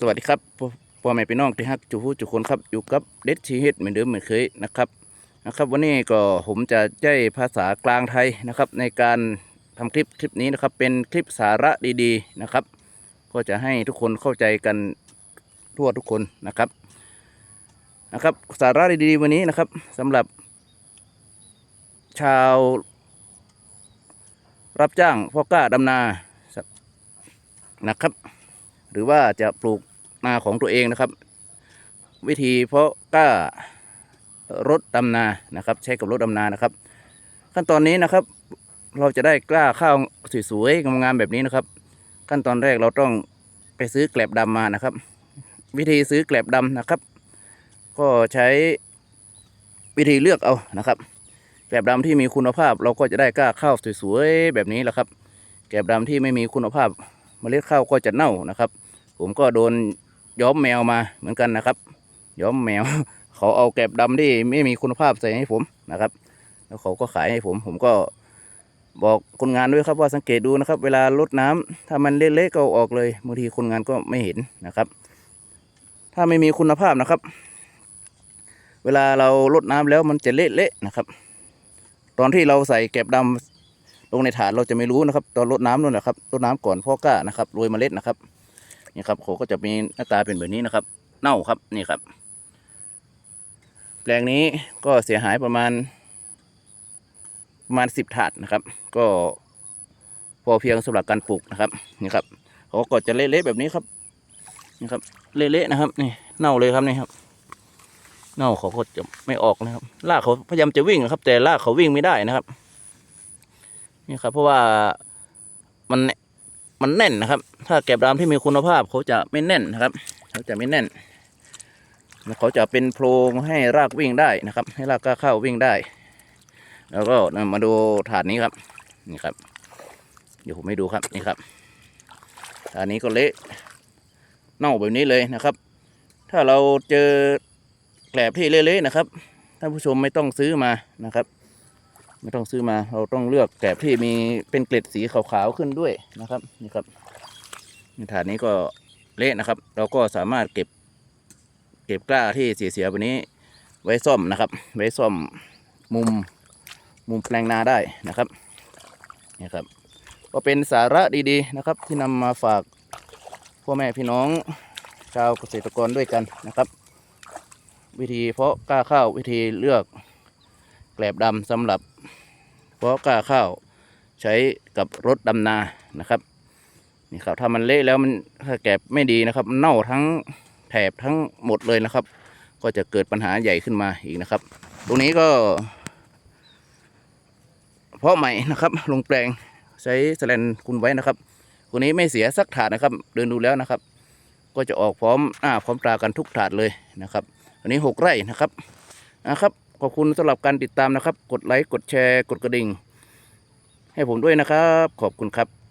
สวัสดีครับพ่อแม่พี่น้องที่ฮักจูฮูจุคนครับอยู่กับเด็ดชีเฮ็ดเหมือนเดิมเหมือนเคยนะครับนะครับวันนี้ก็ผมจะใช้ภาษากลางไทยนะครับ ในการทำคลิปคลิปนี้นะครับ เป็นคลิปสาระดีๆนะครับ ก็จะให้ทุกคนเข้าใจกันทั่วทุกคนนะครับนะครับ สาระดีๆวันนี้นะครับสำหรับ ชาว รับจ้างพ่อกล้าดำนานะครับ รือว่าจะปลูกนาของตัวเองนะครับ วิธีเพราะกล้ารถดำนานะครับ ใช้กับรถดำนานะครับ ขั้นตอนนี้นะครับ เราจะได้กล้าข้าวสวยๆงามๆแบบนี้นะครับ ขั้นตอนแรกเราต้องไปซื้อแกลบดำมานะครับ วิธีซื้อแกลบดำนะครับ ก็ใช้วิธีเลือกเอานะครับแกลบดำที่มีคุณภาพเราก็จะได้กล้าข้าวสวยๆแบบนี้แหละครับแกลบดำที่ไม่มีคุณภาพเมล็ดข้าวก็จะเน่านะครับ ผมก็โดนย้อมแมวมาเหมือนกันนะครับ ย้อมแมว เขาเอาแกลบดำที่ไม่มีคุณภาพใส่ให้ผมนะครับ แล้วเขาก็ขายให้ผม ผมก็บอกคนงานด้วยครับว่าสังเกตดูนะครับ เวลาลดน้ำถ้ามันเละๆก็ออกเลยบางทีคนงานก็ไม่เห็นนะครับ ถ้าไม่มีคุณภาพนะครับ เวลาเราลดน้ำแล้วมันจะเละๆนะครับ ตอนที่เราใส่แกลบดำลงในถาดเราจะไม่รู้นะครับ ตอนรดน้ำนู่นแหละครับรดน้ำก่อนพ่อก้านะครับโรยเมล็ดนะครับ นี่ครับเขาก็จะมีหน้าตาเป็นแบบนี้นะครับ เน่าครับนี่ครับ แปลงนี้ก็เสียหายประมาณประมาณสิบถาดนะครับ ก็พอเพียงสำหรับการปลูกนะครับนี่ครับเขาก็จะเละๆแบบนี้ครับนี่ครับเละๆนะครับ นี่เน่าเลยครับนี่ครับ เน่าเขาก็จะไม่ออกนะครับรากเขาพยายามจะวิ่งนะครับ แต่รากเขาวิ่งไม่ได้นะครับ นี่ครับ เพราะว่ามัน มันแน่นนะครับ ถ้าแกบดำที่มีคุณภาพเขาจะไม่แน่นนะครับ เขาจะไม่แน่นเขาจะเป็นโพรงให้รากวิ่งได้นะครับ ให้รากก้าเข้าวิ่งได้ แล้วก็มาดูถาดนี้ครับ นี่ครับ เดี๋ยวผมให้ดูครับนี่ครับถาดนี้ก็เละเน่าแบบนี้เลยนะครับ ถ้าเราเจอแกลบที่เละๆนะครับท่านผู้ชมไม่ต้องซื้อมานะครับ ไม่ต้องซื้อมาเราต้องเลือกแกลบที่มีเป็นเกล็ดสีขาวๆขึ้นด้วยนะครับนี่ครับในถาดนี้ก็เละนะครับ เราก็สามารถเก็บ เก็บกล้าที่เสียๆแบบนี้ ไว้ซ่อมนะครับ ไว้ซ่อมมุมมุมแปลงนาได้นะครับนี่ครับ ก็เป็นสาระดีๆนะครับ ที่นำมาฝากพ่อแม่พี่น้องชาวเกษตรกรด้วยกันนะครับ วิธีเพาะกล้าข้าววิธีเลือกแกลบดำสำหรับ เพราะกล้าข้าวใช้กับรถดำนานะครับนี่ครับถ้ามันเละแล้วมันถ้าแกบไม่ดีนะครับมันเน่าทั้งแถบทั้งหมดเลยนะครับ ก็จะเกิดปัญหาใหญ่ขึ้นมาอีกนะครับ ตรงนี้ก็ เพาะใหม่นะครับ ลงแปลงใช้แสแลนคุณไว้นะครับคนนี้ไม่เสียสักถาดนะครับ เดินดูแล้วนะครับ ก็จะออกพร้อมหน้าพร้อมตากันทุกถาดเลยนะครับ อันนี้หกไร่นะครับนะครับ ขอบคุณสำหรับการติดตามนะครับ กดไลค์ กดแชร์ กดกระดิ่ง ให้ผมด้วยนะครับ ขอบคุณครับ